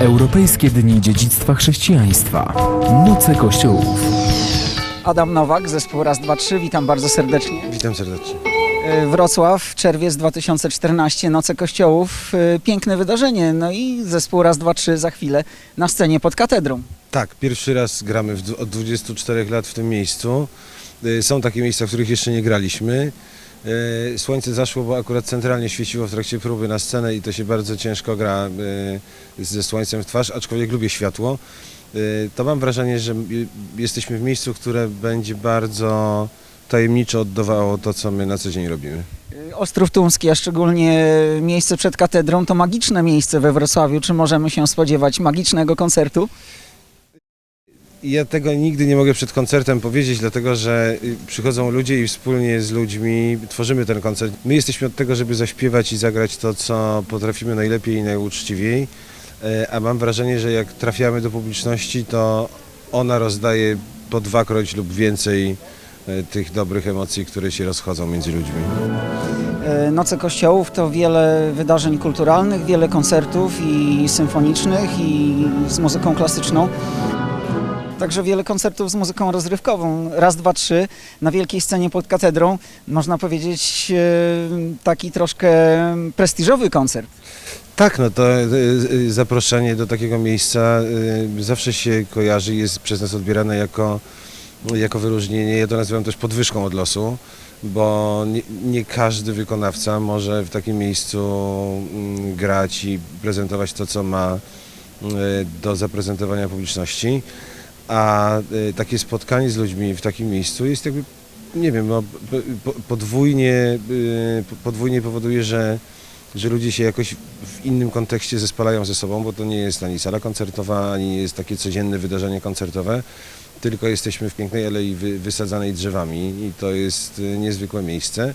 Europejskie Dni Dziedzictwa Chrześcijaństwa. Noce Kościołów. Adam Nowak, zespół Raz, Dwa, Trzy. Witam bardzo serdecznie. Witam serdecznie. E, Wrocław, czerwiec 2014, Noce Kościołów. E, Piękne wydarzenie. No i zespół Raz, Dwa, Trzy za chwilę na scenie pod katedrą. Tak, pierwszy raz gramy od 24 lat w tym miejscu. Y, Są takie miejsca, w których jeszcze nie graliśmy. Y, Słońce zaszło, bo akurat centralnie świeciło w trakcie próby na scenę i to się bardzo ciężko gra y, ze słońcem w twarz, aczkolwiek lubię światło. Y, To mam wrażenie, że jesteśmy w miejscu, które będzie bardzo tajemniczo oddawało to, co my na co dzień robimy. E, Ostrów Tumski, a szczególnie miejsce przed katedrą, to magiczne miejsce we Wrocławiu. Czy możemy się spodziewać magicznego koncertu? Ja tego nigdy nie mogę przed koncertem powiedzieć, dlatego że y, przychodzą ludzie i wspólnie z ludźmi tworzymy ten koncert. My jesteśmy od tego, żeby zaśpiewać i zagrać to, co potrafimy najlepiej i najuczciwiej, E, a mam wrażenie, że jak trafiamy do publiczności, to ona rozdaje po dwakroć lub więcej e, tych dobrych emocji, które się rozchodzą między ludźmi. E, Noce Kościołów to wiele wydarzeń kulturalnych, wiele koncertów i symfonicznych, i z muzyką klasyczną. Także wiele koncertów z muzyką rozrywkową. Raz, dwa, trzy na wielkiej scenie pod katedrą. Można powiedzieć e, taki troszkę prestiżowy koncert. Tak, no to y, y, zaproszenie do takiego miejsca zawsze się kojarzy jest przez nas odbierane jako, jako wyróżnienie. Ja to nazywam też podwyżką od losu, bo nie, nie każdy wykonawca może w takim miejscu mm, grać i prezentować to, co ma do zaprezentowania publiczności. A y, takie spotkanie z ludźmi w takim miejscu jest jakby, nie wiem, no, podwójnie, y, podwójnie powoduje, że że ludzie się jakoś w innym kontekście zespalają ze sobą, bo to nie jest ani sala koncertowa, ani jest takie codzienne wydarzenie koncertowe, tylko jesteśmy w pięknej alei wy, wysadzanej drzewami i to jest y, niezwykłe miejsce.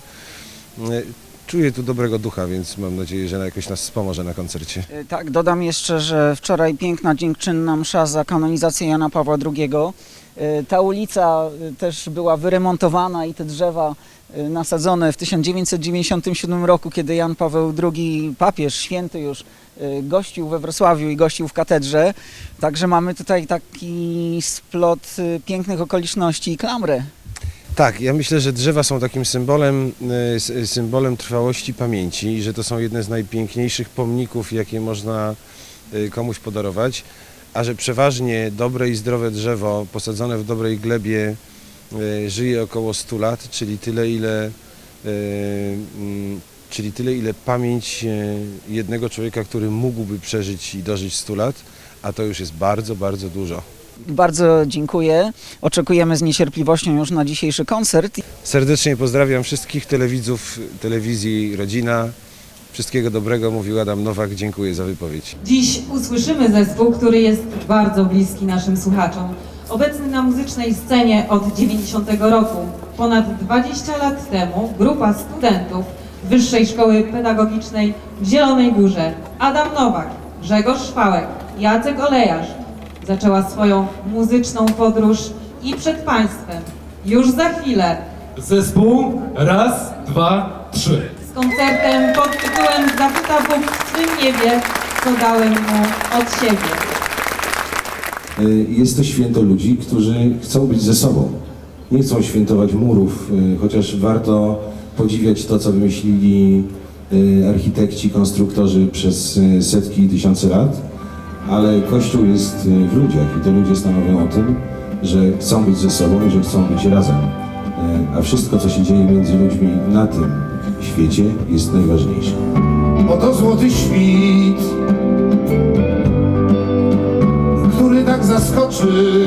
Czuję tu dobrego ducha, więc mam nadzieję, że jakoś nas wspomoże na koncercie. E, Tak, dodam jeszcze, że wczoraj piękna, dziękczynna msza za kanonizację Jana Pawła II. E, Ta ulica e, też była wyremontowana i te drzewa nasadzone w 1997 roku, kiedy Jan Paweł II, papież święty już, gościł we Wrocławiu i gościł w katedrze. Także mamy tutaj taki splot pięknych okoliczności i klamrę. Tak, ja myślę, że drzewa są takim symbolem, y, s- symbolem trwałości pamięci i że to są jedne z najpiękniejszych pomników, jakie można y, komuś podarować, a że przeważnie dobre i zdrowe drzewo posadzone w dobrej glebie y, żyje około 100 lat, czyli tyle ile, y, mm, czyli tyle ile pamięć y, jednego człowieka, który mógłby przeżyć i dożyć 100 lat, a to już jest bardzo, bardzo dużo. Bardzo dziękuję. Oczekujemy z niecierpliwością już na dzisiejszy koncert. Serdecznie pozdrawiam wszystkich telewidzów telewizji Rodzina. Wszystkiego dobrego, mówił Adam Nowak. Dziękuję za wypowiedź. Dziś usłyszymy zespół, który jest bardzo bliski naszym słuchaczom. Obecny na muzycznej scenie od 90 roku. Ponad 20 lat temu grupa studentów Wyższej Szkoły Pedagogicznej w Zielonej Górze Adam Nowak, Grzegorz Szwałek, Jacek Olejarz zaczęła swoją muzyczną podróż i przed Państwem już za chwilę Zespół raz, dwa, trzy. z koncertem pod tytułem Zapyta Bóg w swym niebie, co dałem mu od siebie. Y, Jest to święto ludzi, którzy chcą być ze sobą. Nie chcą świętować murów, y, chociaż warto podziwiać to, co wymyślili y, architekci, konstruktorzy przez y, setki i tysiące lat, ale Kościół jest y, w ludziach i to ludzie stanowią o tym, że chcą być ze sobą i że chcą być razem. Y, A wszystko, co się dzieje między ludźmi na tym świecie, jest najważniejsze. Oto złoty świt, który tak zaskoczy,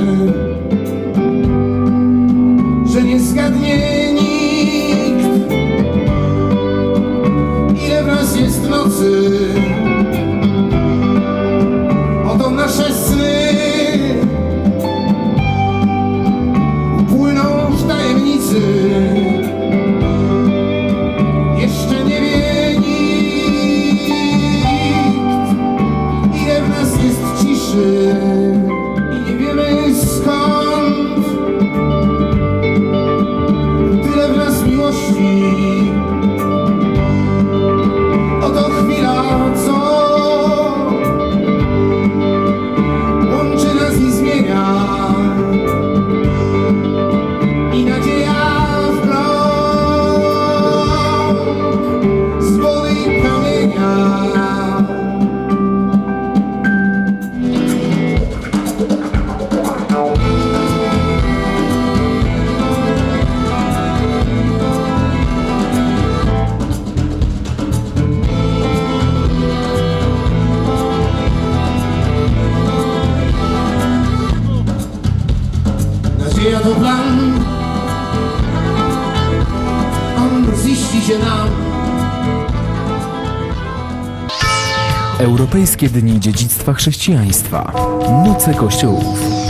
że nie zgadnie mieści się nam. Europejskie Dni Dziedzictwa Chrześcijaństwa. Noce Kościołów.